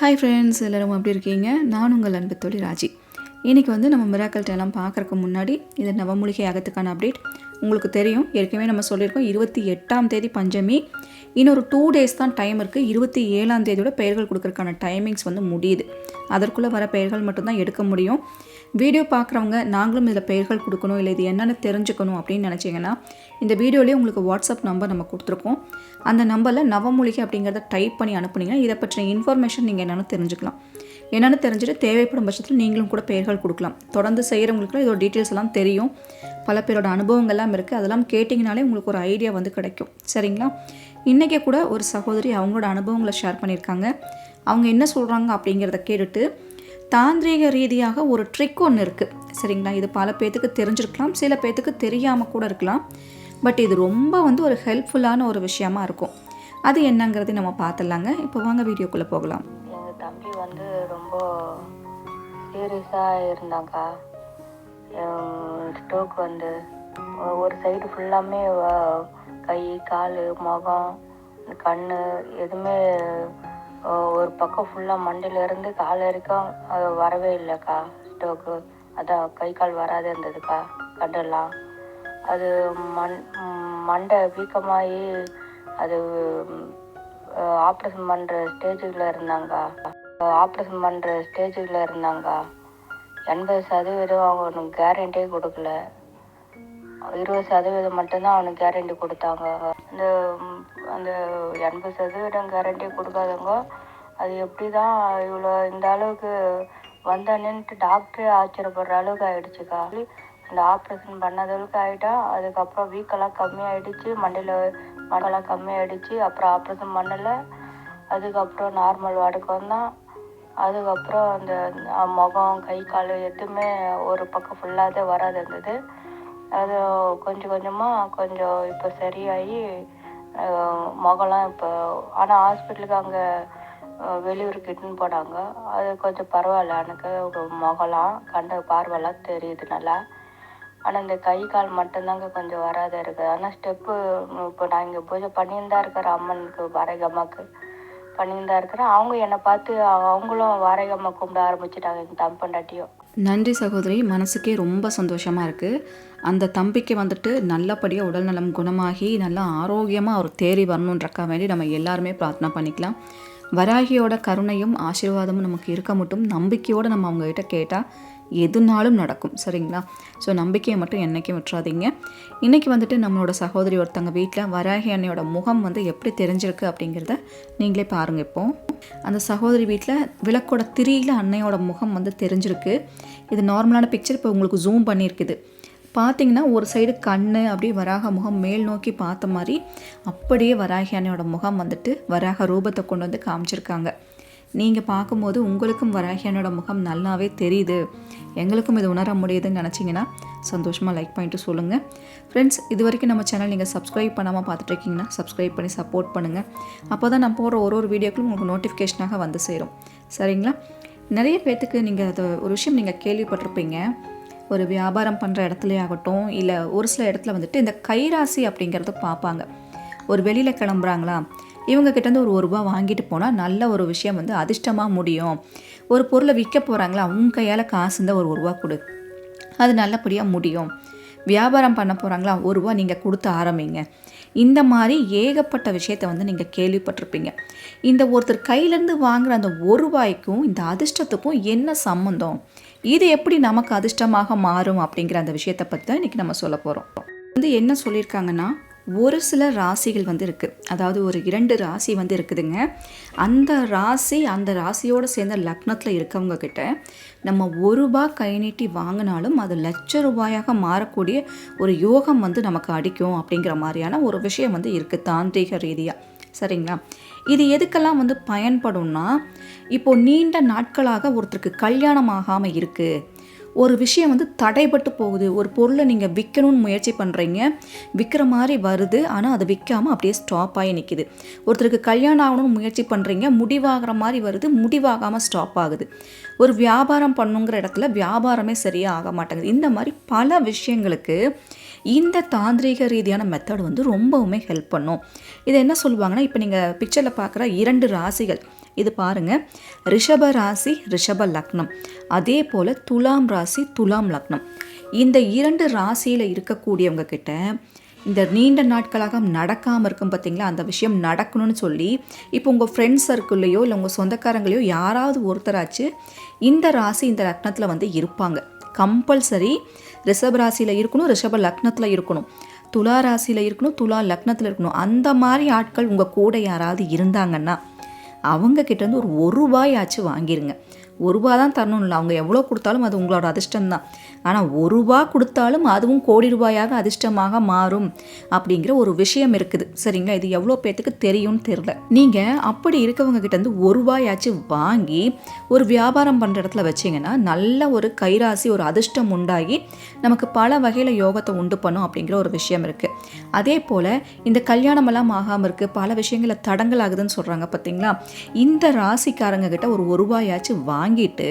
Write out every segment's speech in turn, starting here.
Hi friends எல்லோரும் அப்படி இருக்கீங்க? நான் உங்கள் அன்பு தொழில் ராஜி. இன்றைக்கி வந்து நம்ம மிராக்கல் எல்லாம் பார்க்குறக்கு முன்னாடி இது நவமூலிகை அகத்துக்கான அப்டேட் உங்களுக்கு தெரியும் ஏற்கனவே நம்ம சொல்லியிருக்கோம் இருபத்தி எட்டாம் தேதி பஞ்சமி. இன்னொரு டூ டேஸ் தான் டைம் இருக்குது இருபத்தி ஏழாம் தேதியோட பெயர்கள் கொடுக்கறதுக்கான டைமிங்ஸ் வந்து முடியுது. அதற்குள்ளே வர பெயர்கள் மட்டும்தான் எடுக்க முடியும். வீடியோ பார்க்குறவங்க நாங்களும் இதில் பெயர்கள் கொடுக்கணும் இல்லை இது என்னென்னு தெரிஞ்சுக்கணும் அப்படின்னு நினச்சிங்கன்னா இந்த வீடியோலேயே உங்களுக்கு வாட்ஸ்அப் நம்பர் நம்ம கொடுத்துருக்கோம். அந்த நம்பரில் நவமூலிகை அப்படிங்கிறத டைப் பண்ணி அனுப்புனீங்கன்னா இதை பற்றின இன்ஃபர்மேஷன் நீங்கள் என்னென்னு தெரிஞ்சுக்கலாம். என்னென்னு தெரிஞ்சுட்டு தேவைப்படும் பட்சத்தில் நீங்களும் கூட பெயர்கள் கொடுக்கலாம். தொடர்ந்து செய்கிறவங்களுக்குலாம் இதோட டீட்டெயில்ஸ் எல்லாம் தெரியும். பல பேரோட அனுபவங்கள்லாம் இருக்குது அதெல்லாம் கேட்டிங்கனாலே உங்களுக்கு ஒரு ஐடியா வந்து கிடைக்கும். சரிங்களா? இன்றைக்கே கூட ஒரு சகோதரி அவங்களோட அனுபவங்களை ஷேர் பண்ணியிருக்காங்க. அவங்க என்ன சொல்கிறாங்க அப்படிங்கிறத கேட்டுட்டு தாந்திரீக ரீதியாக ஒரு ட்ரிக் ஒன்று இருக்குது சரிங்களா? இது பல பேர்த்துக்கு தெரிஞ்சிருக்கலாம் சில பேர்த்துக்கு தெரியாமல் கூட இருக்கலாம். பட் இது ரொம்ப வந்து ஒரு ஹெல்ப்ஃபுல்லான ஒரு விஷயமா இருக்கும். அது என்னங்கிறதை நம்ம பார்த்துடலாங்க. இப்போ வாங்க வீடியோக்குள்ளே போகலாம். எங்கள் தம்பி வந்து ரொம்ப சீரியஸாக இருந்தாக்கா ஸ்டோக் வந்து ஒரு சைடு ஃபுல்லாமே கை கால் முகம் கண் எதுவுமே ஒரு பக்கம் ஃபுல்லாக மண்டையிலேருந்து கால் வரைக்கும் வரவே இல்லைக்கா ஸ்டோக்கு அதான் கை கால் வராது இருந்ததுக்கா கண்டெல்லாம். அது மண் மண்டை வீக்கமாகி அது ஆப்ரேஷன் பண்ணுற ஸ்டேஜுக்குள்ள இருந்தாங்க. ஆப்ரேஷன் பண்ணுற ஸ்டேஜுக்குள்ள இருந்தாங்க. எண்பது சதவீதம் ஒன்றும் கேரண்டியே கொடுக்கல. இருபது சதவீதம் மட்டும்தான் அவனுக்கு கேரண்டி கொடுத்தாங்க. இந்த அந்த எண்பது சதவீதம் கேரண்டி கொடுக்காதவங்க அது எப்படி தான் இவ்வளோ இந்த அளவுக்கு வந்தானேன்ட்டு டாக்டரே ஆச்சரியப்படுற அளவுக்கு ஆயிடுச்சுக்கா அந்த ஆப்ரேஷன் பண்ணதளவுக்கு ஆகிட்டா அதுக்கப்புறம் வீக்கெல்லாம் கம்மியாயிடுச்சு மண்டையில் மண்டெல்லாம் கம்மியாயிடுச்சு அப்புறம் ஆப்ரேஷன் பண்ணலை. அதுக்கப்புறம் நார்மல் வார்டுக்கு வந்தான். அதுக்கப்புறம் அந்த முகம் கை கால் எதுவுமே ஒரு பக்கம் ஃபுல்லாகவே வராது இருந்தது. அது கொஞ்சம் கொஞ்சமாக கொஞ்சம் இப்போ சரியாகி அஹ், இப்போ ஆனால் ஹாஸ்பிட்டலுக்கு அங்கே வெளியூருக்கு இட்டுன்னு போனாங்க. அது கொஞ்சம் பரவாயில்ல. எனக்கு முகலாம் கண்ட பார்வைலாம் தெரியுது நல்லா. ஆனால் இந்த கை கால் மட்டும்தாங்க கொஞ்சம் வராத இருக்குது ஆனால் ஸ்டெப்பு இப்போ நான் இங்கே பூஜை பண்ணியிருந்தா இருக்கிற அம்மனுக்கு வாரகம்மாக்கு பண்ணியிருந்தா இருக்கிறேன். அவங்க என்னை பார்த்து அவங்களும் வாரகம்மா கும்பிட ஆரம்பிச்சிட்டாங்க எங்கள் தம்பண்டாட்டியும் நன்றி சகோதரி மனசுக்கே ரொம்ப சந்தோஷமாக இருக்குது அந்த தம்பிக்கு வந்துட்டு நல்லபடியாக உடல்நலம் குணமாகி நல்லா ஆரோக்கியமாக அவர் தேறி வரணுன்றக்கா வேண்டி நம்ம எல்லாருமே பிரார்த்தனை பண்ணிக்கலாம். வராகியோட கருணையும் ஆசீர்வாதமும் நமக்கு இருக்க மட்டும் நம்பிக்கையோடு நம்ம அவங்ககிட்ட கேட்டால் எதுனாலும் நடக்கும் சரிங்களா? ஸோ நம்பிக்கையை மட்டும் என்றைக்கும் விட்டுறாதீங்க. இன்றைக்கி வந்துட்டு நம்மளோட சகோதரி ஒருத்தங்க வீட்டில் வராகி அன்னையோட முகம் வந்து எப்படி தெரிஞ்சிருக்கு அப்படிங்கிறத நீங்களே பாருங்கள் இப்போ. அந்த சகோதரி வீட்டில் விளக்கோட திரியில் அன்னையோட முகம் வந்து தெரிஞ்சிருக்கு. இது நார்மலான பிக்சர் இப்போ உங்களுக்கு ஜூம் பண்ணியிருக்குது. பார்த்தீங்கன்னா ஒரு சைடு கண் அப்படியே வராக முகம் மேல் நோக்கி பார்த்த மாதிரி அப்படியே வராகி அன்னையோட முகம் வந்துட்டு வராக ரூபத்தை கொண்டு வந்து காமிச்சிருக்காங்க. நீங்கள் பார்க்கும்போது உங்களுக்கும் வராகி அன்னையோட முகம் நல்லாவே தெரியுது. எங்களுக்கும் இது உணர முடியுதுன்னு நினச்சிங்கன்னா சந்தோஷமாக லைக் பண்ணிட்டு சொல்லுங்கள் ஃப்ரெண்ட்ஸ் இது வரைக்கும் நம்ம சேனல் நீங்கள் சப்ஸ்கிரைப் பண்ணாமல் பார்த்துட்ருக்கீங்கன்னா சப்ஸ்கிரைப் பண்ணி சப்போர்ட் பண்ணுங்கள் அப்போ தான் நான் போடுற ஒரு ஒரு வீடியோக்களும் உங்களுக்கு நோட்டிஃபிகேஷனாக வந்து சேரும். சரிங்களா? நிறைய பேர்த்துக்கு நீங்கள் அதை ஒரு விஷயம் நீங்கள் கேள்விப்பட்டிருப்பீங்க. ஒரு வியாபாரம் பண்ணுற இடத்துலே ஆகட்டும் இல்லை ஒரு சில இடத்துல வந்துட்டு இந்த கைராசி அப்படிங்கிறத பார்ப்பாங்க ஒரு வெளியில் கிளம்புறாங்களா? இவங்கக்கிட்டேருந்து ஒரு ஒரு ரூபா வாங்கிட்டு போனால் நல்ல ஒரு விஷயம் வந்து அதிர்ஷ்டமாக முடியும். ஒரு பொருளை விற்க போகிறாங்களா உன் கையால் காசு இருந்தால் ஒரு ரூபா கொடு. அது நல்லபடியாக முடியும். வியாபாரம் பண்ண போகிறாங்களா ஒரு ரூபா நீங்கள் கொடுத்து ஆரம்பிங்க. இந்த மாதிரி ஏகப்பட்ட விஷயத்த வந்து நீங்கள் கேள்விப்பட்டிருப்பீங்க. இந்த ஒருத்தர் கையிலேருந்து வாங்குகிற அந்த ஒரு ரூபாய்க்கும் இந்த அதிர்ஷ்டத்துக்கும் என்ன சம்மந்தம் இது எப்படி நமக்கு அதிர்ஷ்டமாக மாறும் அப்படிங்கிற அந்த விஷயத்தை பற்றி தான் இன்றைக்கி நம்ம சொல்ல போகிறோம் வந்து என்ன சொல்லியிருக்காங்கன்னா ஒரு சில ராசிகள் வந்து இருக்குது அதாவது ஒரு இரண்டு ராசி வந்து இருக்குதுங்க. அந்த ராசி அந்த ராசியோடு சேர்ந்த லக்னத்தில் இருக்கவங்க கிட்ட நம்ம ஒரு ரூபா கை நீட்டி வாங்கினாலும் அது லட்ச ரூபாயாக மாறக்கூடிய ஒரு யோகம் வந்து நமக்கு அடிக்கும் அப்படிங்கிற மாதிரியான ஒரு விஷயம் வந்து இருக்குது தாந்திரிக ரீதியாக சரிங்களா? இது எதுக்கெல்லாம் வந்து பயன்படும்னா இப்போது நீண்ட நாட்களாக ஒருத்தருக்கு கல்யாணம் ஆகாமல் இருக்குது ஒரு விஷயம் வந்து தடைப்பட்டு போகுது. ஒரு பொருளை நீங்கள் விற்கணும்னு முயற்சி பண்ணுறீங்க விற்கிற மாதிரி வருது. ஆனால் அது விற்காமல் அப்படியே ஸ்டாப் ஆகி நிற்கிது ஒருத்தருக்கு கல்யாணம் ஆகணும்னு முயற்சி பண்ணுறீங்க முடிவாகிற மாதிரி வருது. முடிவாகாமல் ஸ்டாப் ஆகுது. ஒரு வியாபாரம் பண்ணுங்கிற இடத்துல வியாபாரமே சரியாக ஆக மாட்டேங்குது. இந்த மாதிரி பல விஷயங்களுக்கு இந்த தாந்திரீக ரீதியான மெத்தட் வந்து ரொம்பவுமே ஹெல்ப் பண்ணும். இது என்ன சொல்லுவாங்கன்னா இப்போ நீங்கள் பிக்சரில் பார்க்குற இரண்டு ராசிகள். இது பாருங்கள் ரிஷப ராசி ரிஷப லக்னம். அதே போல் துலாம் ராசி துலாம் லக்னம். இந்த இரண்டு ராசியில் இருக்கக்கூடியவங்க கிட்ட இந்த நீண்ட நாட்களாக நடக்காமல் இருக்கும் பார்த்தீங்களா அந்த விஷயம் நடக்கணும்னு சொல்லி இப்போ உங்கள் ஃப்ரெண்ட்ஸ் சர்க்கிள்லையோ இல்லை உங்கள் சொந்தக்காரங்களையோ யாராவது ஒருத்தராச்சு இந்த ராசி இந்த லக்னத்தில் வந்து இருப்பாங்க. கம்பல்சரி ரிஷப ராசியில் இருக்கணும் ரிஷப லக்னத்தில் இருக்கணும். துலா ராசியில் இருக்கணும் துலா லக்னத்தில் இருக்கணும். அந்த மாதிரி ஆட்கள் உங்கள் கூட யாராவது இருந்தாங்கன்னா அவங்க கிட்ட ஒரு ஒரு ரூபாயாச்சும் வாங்கிருங்க. ஒரு ரூபா தான் தரணும் இல்லை அவங்க எவ்வளோ கொடுத்தாலும் அது உங்களோட அதிர்ஷ்டம் தான். ஆனால் ஒரு ரூபா கொடுத்தாலும் அதுவும் கோடி ரூபாயாக அதிர்ஷ்டமாக மாறும் அப்படிங்கிற ஒரு விஷயம் இருக்குது. சரிங்களா? இது எவ்வளோ பேர்த்துக்கு தெரியும்னு தெரில நீங்கள் அப்படி இருக்கவங்க கிட்டேருந்து ஒரு ரூபாயாச்சும் வாங்கி ஒரு வியாபாரம் பண்ணுற இடத்துல வச்சிங்கன்னா நல்ல ஒரு கைராசி ஒரு அதிர்ஷ்டம் உண்டாகி நமக்கு பல வகையில் யோகத்தை உண்டு பண்ணும் அப்படிங்கிற ஒரு விஷயம் இருக்குது அதே போல் இந்த கல்யாணமெல்லாம் ஆகாமல் இருக்குது பல விஷயங்களில் தடங்கள் ஆகுதுன்னு சொல்கிறாங்க பார்த்தீங்களா இந்த ராசிக்காரங்க கிட்ட ஒரு ஒரு ரூபாயாச்சும் வாங்கிட்டு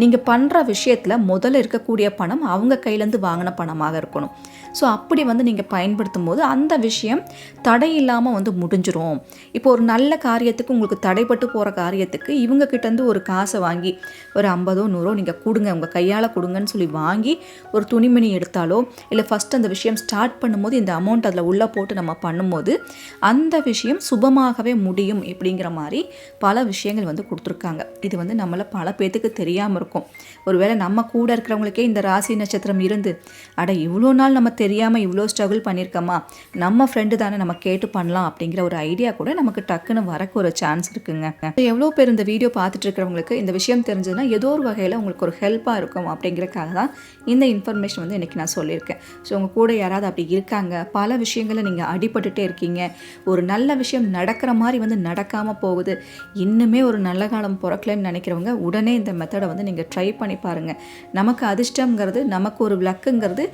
நீங்கள் பண்ணுற விஷயத்தில் முதல்ல இருக்கக்கூடிய பணம் அவங்க கையிலேருந்து வாங்கின பணமாக இருக்கணும். ஸோ அப்படி வந்து நீங்கள் பயன்படுத்தும் போது அந்த விஷயம் தடை இல்லாமல் வந்து முடிஞ்சிரும். இப்போ ஒரு நல்ல காரியத்துக்கு உங்களுக்கு தடைப்பட்டு போகிற காரியத்துக்கு இவங்க கிட்டேருந்து ஒரு காசை வாங்கி ஒரு ஐம்பதோ நூறோ நீங்கள் கொடுங்க. உங்கள் கையால் கொடுங்கன்னு சொல்லி வாங்கி ஒரு துணிமணி எடுத்தாலோ இல்லை ஃபஸ்ட் அந்த விஷயம் ஸ்டார்ட் பண்ணும்போது இந்த அமௌண்ட் அதில் உள்ளே போட்டு நம்ம பண்ணும்போது அந்த விஷயம் சுபமாகவே முடியும் இப்படிங்கிற மாதிரி பல விஷயங்கள் வந்து கொடுத்துருக்காங்க. இது வந்து நம்மளை பல பேர்த்துக்கு தெரியாமல் இருக்கும். ஒருவேளை நம்ம கூட இருக்கிறவங்களுக்கே இந்த ராசி நட்சத்திரம் இருந்து அட இவ்வளோ நாள் நம்ம தெரியாமல் இவ்வளோ ஸ்ட்ரகிள் பண்ணியிருக்கோமா நம்ம ஃப்ரெண்டு தானே நம்ம கேட்டு பண்ணலாம் அப்படிங்கிற ஒரு ஐடியா கூட நமக்கு டக்குன்னு வரக்கு ஒரு சான்ஸ் இருக்குங்க. எவ்வளோ பேர் இந்த வீடியோ பார்த்துட்டு இருக்கிறவங்களுக்கு இந்த விஷயம் தெரிஞ்சதுன்னா ஏதோ ஒரு வகையில் உங்களுக்கு ஒரு ஹெல்ப்பாக இருக்கும் அப்படிங்கிறதுக்காக தான் இந்த இன்ஃபர்மேஷன் வந்து இன்றைக்கி நான் சொல்லியிருக்கேன். ஸோ உங்கள் கூட யாராவது அப்படி இருக்காங்க பல விஷயங்களில் நீங்கள் அடிபட்டுட்டே இருக்கீங்க ஒரு நல்ல விஷயம் நடக்கிற மாதிரி வந்து நடக்காமல் போகுது இன்னுமே ஒரு நல்ல காலம் பிறக்கலன்னு நினைக்கிறவங்க உடனே உடனே இந்த மெத்தடை வந்து நீங்கள் ட்ரை பண்ணி பாருங்கள் நமக்கு அதிர்ஷ்டங்கிறது நமக்கு ஒரு விளக்குங்கிறது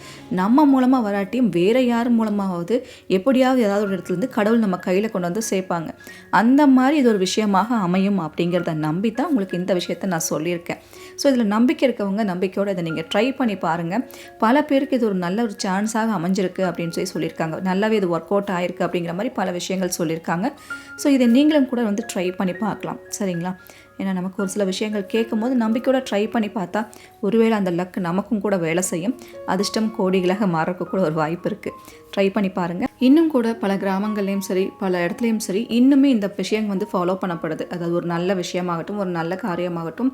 நம்ம மூலமாக வராட்டியும் வேறு யார் மூலமாவது எப்படியாவது ஏதாவது ஒரு இடத்துலேருந்து கடவுள் நம்ம கையில் கொண்டு வந்து சேர்ப்பாங்க. அந்த மாதிரி இது ஒரு விஷயமாக அமையும் அப்படிங்கிறத நம்பி தான் உங்களுக்கு இந்த விஷயத்தை நான் சொல்லியிருக்கேன். ஸோ இதில் நம்பிக்கை இருக்கவங்க நம்பிக்கையோடு இதை நீங்கள் ட்ரை பண்ணி பாருங்கள் பல பேருக்கு இது ஒரு நல்ல ஒரு சான்ஸாக அமைஞ்சிருக்கு அப்படின்னு சொல்லி சொல்லியிருக்காங்க. நல்லாவே இது ஒர்க் அவுட் ஆயிருக்கு அப்படிங்கிற மாதிரி பல விஷயங்கள் சொல்லியிருக்காங்க. ஸோ இதை நீங்களும் கூட வந்து ட்ரை பண்ணி பார்க்கலாம். சரிங்களா? ஏன்னா நமக்கு ஒரு சில விஷயங்கள் கேட்கும்போது நம்பிக்கையோட ட்ரை பண்ணி பார்த்தா ஒருவேளை அந்த லக் நமக்கும் கூட வேலை செய்யும். அதிர்ஷ்டம் கோடிகளாக மாறக்க கூட ஒரு வாய்ப்பு இருக்குது ட்ரை பண்ணி பாருங்கள் இன்னும் கூட பல கிராமங்கள்லேயும் சரி பல இடத்துலையும் சரி இன்னுமே இந்த விஷயம் வந்து ஃபாலோ பண்ணப்படுது. அதாவது ஒரு நல்ல விஷயமாகட்டும் ஒரு நல்ல காரியமாகட்டும்.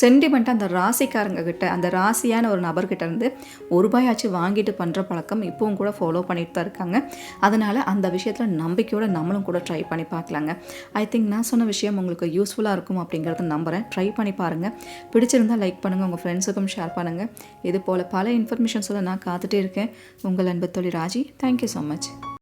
சென்டிமெண்ட்டாக அந்த ராசிக்காரங்க கிட்ட அந்த ராசியான ஒரு நபர்கிட்ட இருந்து ஒரு ரூபாயாச்சும் வாங்கிட்டு பண்ணுற பழக்கம் இப்போவும் கூட ஃபாலோ பண்ணிட்டு தான் இருக்காங்க. அதனால் அந்த விஷயத்தில் நம்பிக்கையோட நம்மளும் கூட ட்ரை பண்ணி பார்க்கலாங்க. ஐ திங்க் நான் சொன்ன விஷயம் உங்களுக்கு யூஸ்ஃபுல்லாக இருக்கும் அப்படிங்கிறத நம்புகிறேன் ட்ரை பண்ணி பாருங்கள் பிடிச்சிருந்தா லைக் பண்ணுங்கள் உங்கள் ஃப்ரெண்ட்ஸுக்கும் ஷேர் பண்ணுங்கள் இது போல் பல இன்ஃபர்மேஷன்ஸோட நான் காத்துட்டே இருக்கேன். உங்கள் அன்பு தொழில் ராஜி தேங்க்யூ ஸோ மச்